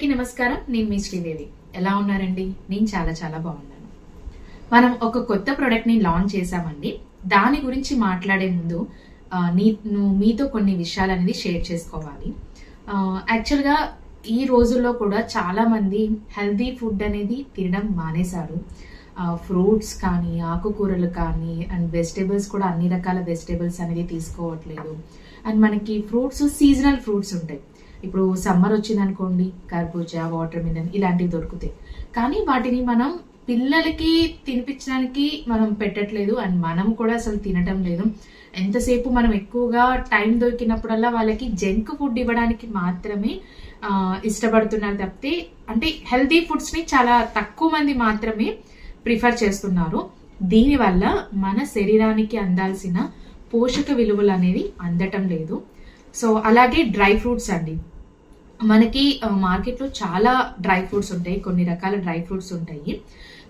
అందరికీ నమస్కారం. నేను మీ శ్రీదేవి. ఎలా ఉన్నారండి? నేను చాలా చాలా బాగున్నాను. మనం ఒక కొత్త ప్రోడక్ట్ని లాంచ్ చేశామండి. దాని గురించి మాట్లాడే ముందు నీ మీతో కొన్ని విషయాలు అనేది షేర్ చేసుకోవాలి. యాక్చువల్గా ఈ రోజుల్లో కూడా చాలామంది హెల్దీ ఫుడ్ అనేది తినడం మానేశారు. ఫ్రూట్స్ కానీ ఆకుకూరలు కానీ అండ్ వెజిటేబుల్స్ కూడా అన్ని రకాల వెజిటేబుల్స్ అనేది తీసుకోవట్లేదు. అండ్ మనకి ఫ్రూట్స్ సీజనల్ ఫ్రూట్స్ ఉంటాయి. ఇప్పుడు సమ్మర్ వచ్చిందనుకోండి కర్బూజా వాటర్ మిలన్ ఇలాంటివి దొరుకుతాయి. కానీ వాటిని మనం పిల్లలకి తినిపించడానికి మనం పెట్టట్లేదు అండ్ మనం కూడా అసలు తినటం లేదు. ఎంతసేపు మనం ఎక్కువగా టైం దొరికినప్పుడల్లా వాళ్ళకి జంక్ ఫుడ్ ఇవ్వడానికి మాత్రమే ఇష్టపడుతున్నారు తప్పితే అంటే హెల్తీ ఫుడ్స్ని చాలా తక్కువ మంది మాత్రమే ప్రిఫర్ చేస్తున్నారు. దీనివల్ల మన శరీరానికి అందాల్సిన పోషక విలువలు అనేవి అందటం లేదు. సో అలాగే డ్రై ఫ్రూట్స్ అండి. మనకి మార్కెట్లో చాలా డ్రై ఫ్రూట్స్ ఉంటాయి కొన్ని రకాల డ్రై ఫ్రూట్స్ ఉంటాయి.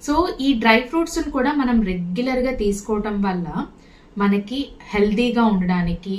సో ఈ డ్రై ఫ్రూట్స్ కూడా మనం రెగ్యులర్గా తీసుకోవటం వల్ల మనకి హెల్దీగా ఉండడానికి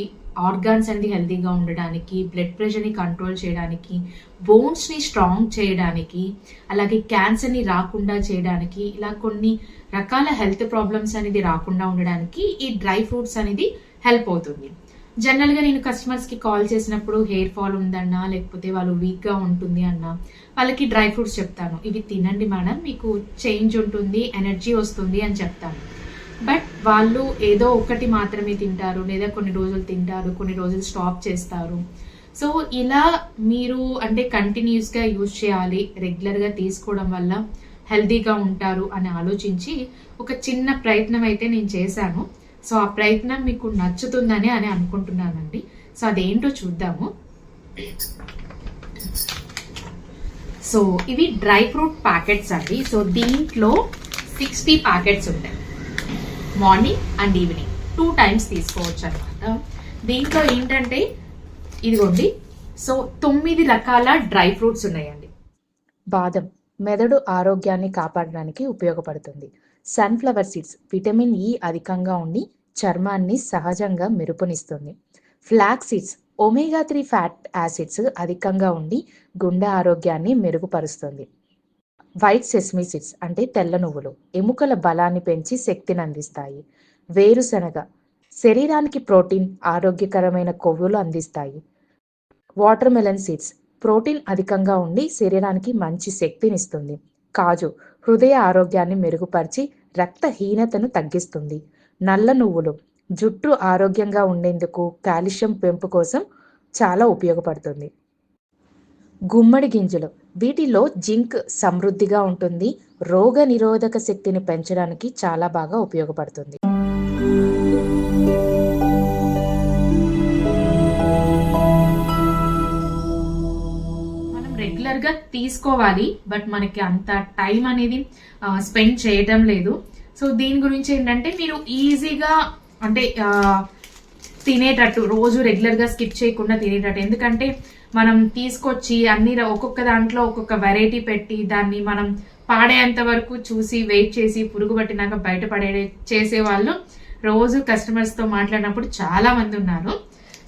ఆర్గాన్స్ అనేది హెల్దీగా ఉండడానికి బ్లడ్ ప్రెషర్ని కంట్రోల్ చేయడానికి బోన్స్ని స్ట్రాంగ్ చేయడానికి అలాగే క్యాన్సర్ని రాకుండా చేయడానికి ఇలా కొన్ని రకాల హెల్త్ ప్రాబ్లమ్స్ అనేది రాకుండా ఉండడానికి ఈ డ్రై ఫ్రూట్స్ అనేది హెల్ప్ అవుతుంది. జనరల్గా నేను కస్టమర్స్కి కాల్ చేసినప్పుడు హెయిర్ ఫాల్ ఉందన్నా లేకపోతే వాళ్ళు వీక్గా ఉంటుంది అన్నా వాళ్ళకి డ్రై ఫ్రూట్స్ చెప్తాను. ఇవి తినండి మేడం మీకు చేంజ్ ఉంటుంది ఎనర్జీ వస్తుంది అని చెప్తాను. బట్ వాళ్ళు ఏదో ఒకటి మాత్రమే తింటారు లేదా కొన్ని రోజులు తింటారు కొన్ని రోజులు స్టాప్ చేస్తారు. సో ఇలా మీరు అంటే కంటిన్యూస్గా యూజ్ చేయాలి రెగ్యులర్గా తీసుకోవడం వల్ల హెల్దీగా ఉంటారు అని ఆలోచించి ఒక చిన్న ప్రయత్నం అయితే నేను చేశాను. సో ఆ ప్రయత్నం మీకు నచ్చుతుందని అని అనుకుంటున్నానండి. సో అదేంటో చూద్దాము. సో ఇవి డ్రై ఫ్రూట్ ప్యాకెట్స్ అండి. సో దీంట్లో సిక్స్టీ ప్యాకెట్స్ ఉంటాయి. Morning and evening. Two times తీసుకోవచ్చు అనమాట దీంట్లో ఏంటంటే ఇదిగోండి. సో తొమ్మిది రకాల డ్రై ఫ్రూట్స్ ఉన్నాయండి. బాదం మెదడు ఆరోగ్యాన్ని కాపాడడానికి ఉపయోగపడుతుంది. సన్ఫ్లవర్ సీడ్స్ విటమిన్ ఇ అధికంగా ఉండి చర్మాన్ని సహజంగా మెరుపునిస్తుంది. Flax seeds omega three fat acids అధికంగా ఉండి గుండె ఆరోగ్యాన్ని మెరుగుపరుస్తుంది. వైట్ సెస్మీ సీడ్స్ అంటే తెల్ల నువ్వులు ఎముకల బలాన్ని పెంచి శక్తిని అందిస్తాయి. వేరుశనగ శరీరానికి ప్రోటీన్ ఆరోగ్యకరమైన కొవ్వులు అందిస్తాయి. వాటర్ మెలన్ సీడ్స్ ప్రోటీన్ అధికంగా ఉండి శరీరానికి మంచి శక్తినిస్తుంది. కాజు హృదయ ఆరోగ్యాన్ని మెరుగుపరిచి రక్తహీనతను తగ్గిస్తుంది. నల్ల నువ్వులు జుట్టు ఆరోగ్యంగా ఉండేందుకు కాల్షియం పెంపు కోసం చాలా ఉపయోగపడుతుంది. గుమ్మడి గింజలు వీటిలో జింక్ సమృద్ధిగా ఉంటుంది. రోగ నిరోధక శక్తిని పెంచడానికి చాలా బాగా ఉపయోగపడుతుంది. మనం రెగ్యులర్గా తీసుకోవాలి బట్ మనకి అంత టైం అనేది స్పెండ్ చేయటం లేదు. సో దీని గురించి ఏంటంటే మీరు ఈజీగా అంటే తినేటట్టు రోజు రెగ్యులర్గా స్కిప్ చేయకుండా తినేటట్టు. ఎందుకంటే మనం తీసుకొచ్చి అన్ని ఒక్కొక్క దాంట్లో ఒక్కొక్క వెరైటీ పెట్టి దాన్ని మనం పాడేంత వరకు చూసి వెయిట్ చేసి పురుగు పట్టినాక బయటపడే చేసే వాళ్ళు రోజు కస్టమర్స్తో మాట్లాడినప్పుడు చాలా మంది ఉన్నారు.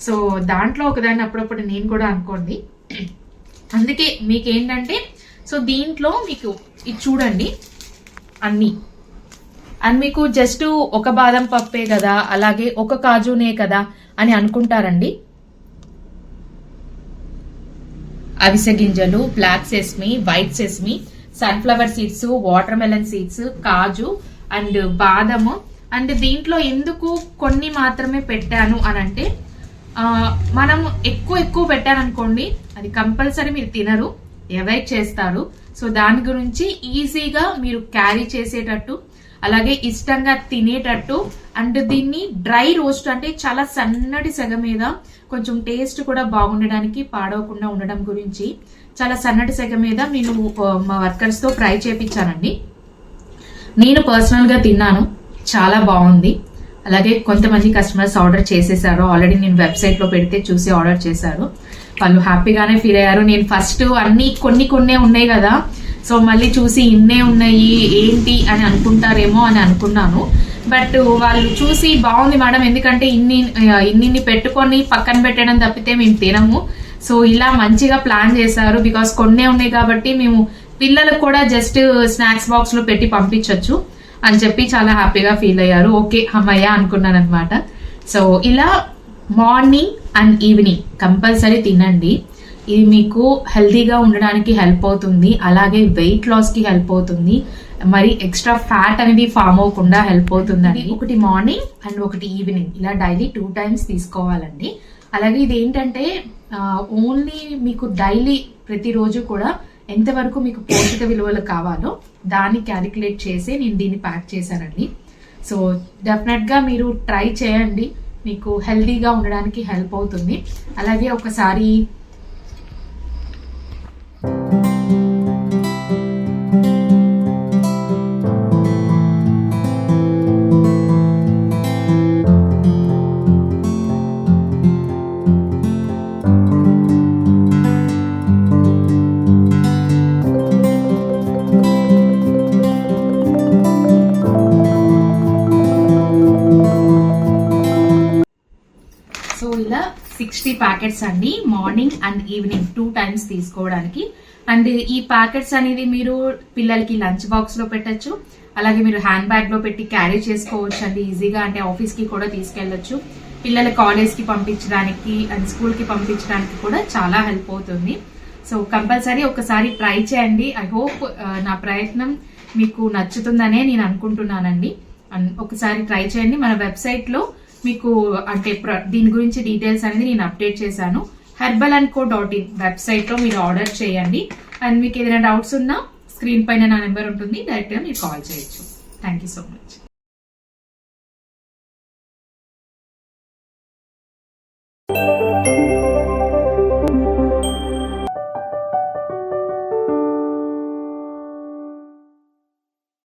సో దాంట్లో ఒకదాన్ని అప్పుడప్పుడు నేను కూడా అనుకోండి. అందుకే మీకు ఏంటంటే సో దీంట్లో మీకు ఇది చూడండి అన్నీ. అండ్ మీకు జస్ట్ ఒక బాదం పప్పే కదా అలాగే ఒక కాజునే కదా అని అనుకుంటారండి. అవిసె గింజలు black sesame white sesame sunflower seeds watermelon seeds kaju and బాదము. అండ్ దీంట్లో ఎందుకు కొన్ని మాత్రమే పెట్టాను అని అంటే మనం ఎక్కువ ఎక్కువ పెట్టారనుకోండి అది కంపల్సరీ మీరు తినరు ఎవైట్ చేస్తారు. సో దాని గురించి ఈజీగా మీరు క్యారీ చేసేటట్టు అలాగే ఇష్టంగా తినేటట్టు. అండ్ దీన్ని డ్రై రోస్ట్ అంటే చాలా సన్నటి సెగ మీద కొంచెం టేస్ట్ కూడా బాగుండడానికి పాడవకుండా ఉండడం గురించి చాలా సన్నటి సెగ మీద నేను మా వర్కర్స్తో ఫ్రై చేపించానండి. నేను పర్సనల్గా తిన్నాను. చాలా బాగుంది. అలాగే కొంతమంది కస్టమర్స్ ఆర్డర్ చేసేసారు. ఆల్రెడీ నేను వెబ్సైట్లో పెడితే చూసి ఆర్డర్ చేశారు. వాళ్ళు హ్యాపీగానే ఫీల్ అయ్యారు. నేను ఫస్ట్ అన్ని కొన్ని కొన్నే ఉన్నాయి కదా. సో మళ్ళీ చూసి ఇన్నే ఉన్నాయి ఏంటి అని అనుకుంటారేమో అని అనుకున్నాను. బట్ వాళ్ళు చూసి బాగుంది మేడం ఎందుకంటే ఇన్ని ఇన్నిన్ని పెట్టుకొని పక్కన పెట్టడం తప్పితే మేము తినము. సో ఇలా మంచిగా ప్లాన్ చేశారు బికాస్ కొన్నే ఉన్నాయి కాబట్టి మేము పిల్లలకు కూడా జస్ట్ స్నాక్స్ బాక్స్లో పెట్టి పంపించవచ్చు అని చెప్పి చాలా హ్యాపీగా ఫీల్ అయ్యారు. ఓకే అమ్మయ్య అనుకున్నాను అనమాట సో ఇలా మార్నింగ్ అండ్ ఈవినింగ్ కంపల్సరీ తినండి. ఇది మీకు హెల్తీగా ఉండడానికి హెల్ప్ అవుతుంది. అలాగే వెయిట్ లాస్కి హెల్ప్ అవుతుంది. మరి ఎక్స్ట్రా ఫ్యాట్ అనేది ఫామ్ అవ్వకుండా హెల్ప్ అవుతుందండి. ఒకటి మార్నింగ్ అండ్ ఒకటి ఈవినింగ్ ఇలా డైలీ టూ టైమ్స్ తీసుకోవాలండి. అలాగే ఇది ఏంటంటే ఓన్లీ మీకు డైలీ ప్రతిరోజు కూడా ఎంతవరకు మీకు పోషక విలువలు కావాలో దాన్ని క్యాలిక్యులేట్ చేసి నేను దీన్ని ప్యాక్ చేశానండి. సో డెఫినెట్గా మీరు ట్రై చేయండి. మీకు హెల్తీగా ఉండడానికి హెల్ప్ అవుతుంది. అలాగే ఒకసారి సో ఇలా సిక్స్టీ ప్యాకెట్స్ అండి morning and evening two times తీసుకోవడానికి. అండ్ ఈ ప్యాకెట్స్ అనేది మీరు పిల్లలకి లంచ్ బాక్స్లో పెట్టచ్చు అలాగే మీరు హ్యాండ్ బ్యాగ్లో పెట్టి క్యారీ చేసుకోవచ్చు అండి ఈజీగా అంటే ఆఫీస్కి కూడా తీసుకెళ్ళొచ్చు పిల్లల కాలేజ్కి పంపించడానికి అండ్ స్కూల్కి పంపించడానికి కూడా చాలా హెల్ప్ అవుతుంది. సో కంపల్సరీ ఒకసారి ట్రై చేయండి. ఐ హోప్ నా ప్రయత్నం మీకు నచ్చుతుందనే నేను అనుకుంటున్నానండి. అండ్ ఒకసారి ట్రై చేయండి. మన వెబ్సైట్లో మీకు అంటే దీని గురించి డీటెయిల్స్ అనేది నేను అప్డేట్ చేశాను. Herbal and co dot in వెబ్సైట్లో మీరు ఆర్డర్ చేయండి. అండ్ మీకు ఏదైనా డౌట్స్ ఉన్నా స్క్రీన్ పైన నా నెంబర్ ఉంటుంది. డైరెక్ట్గా మీరు కాల్ చేయొచ్చు. Thank you so much